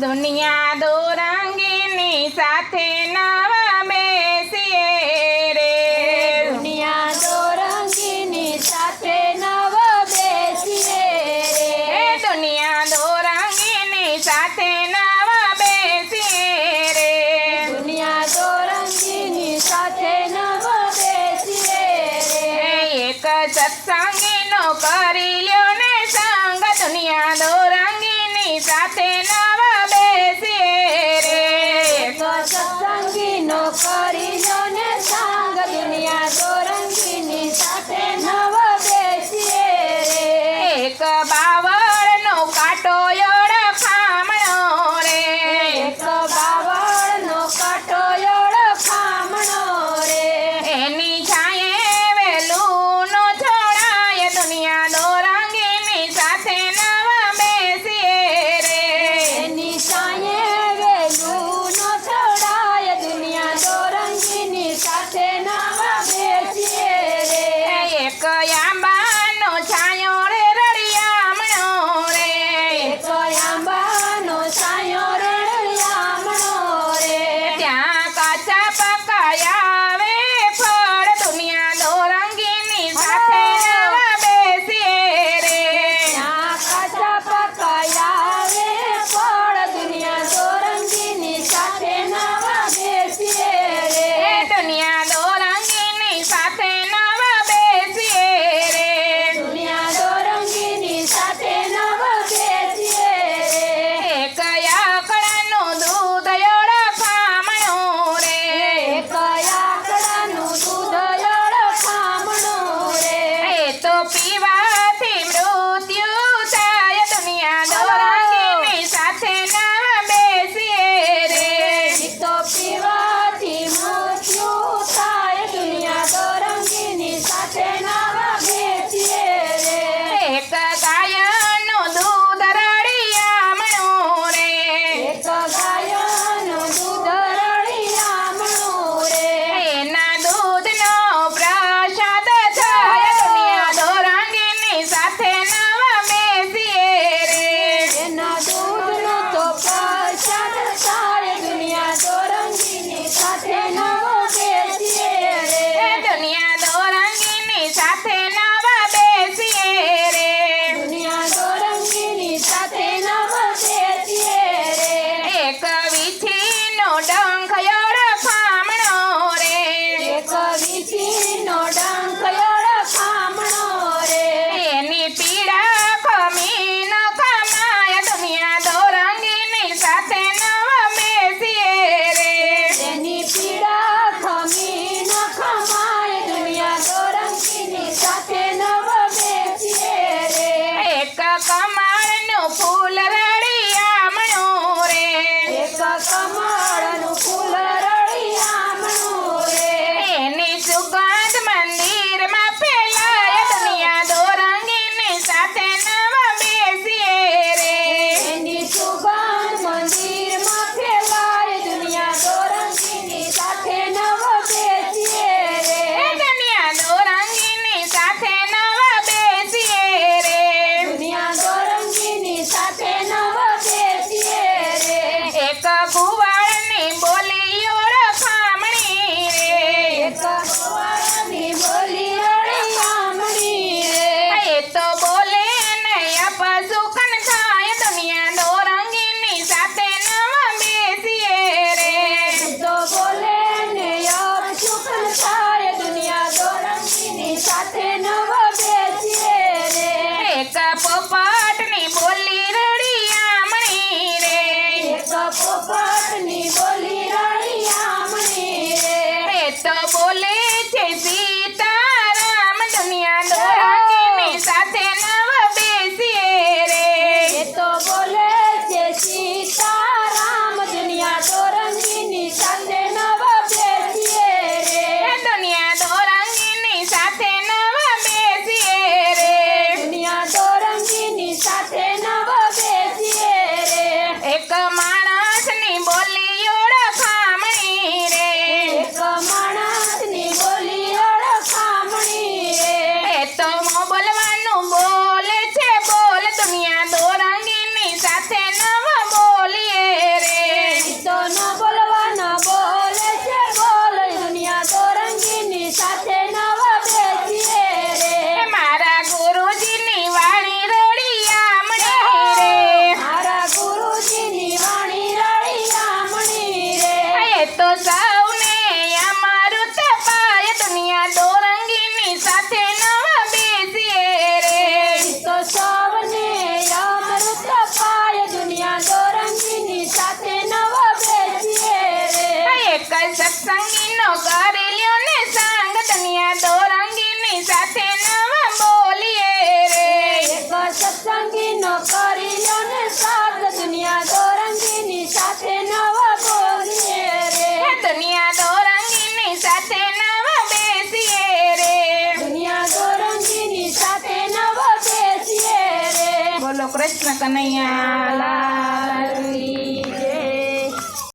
દુનિયા દોરંગીની સાથે નવા બેસીએ રે. દુનિયા દોરંગીની સાથે નવા બેસીએ રે. દુનિયા દોરંગીની સાથે નવા બેસીએ રે. દુનિયા દોરંગીની સાથે નવા બેસીએ રે. એક સત્સંગીનો કરી લ્યો. એક Papa, એક કુવાળની બોલી રે એક કુવાળની બોલી રે તો બોલે ને આપા સુકન થાય દુનિયા દો રંગીની સાથે નવા રે. તો બોલે ને આપા સુકન રંગીની સાથે બોલે છે ಸಂತೋಷ કનૈયા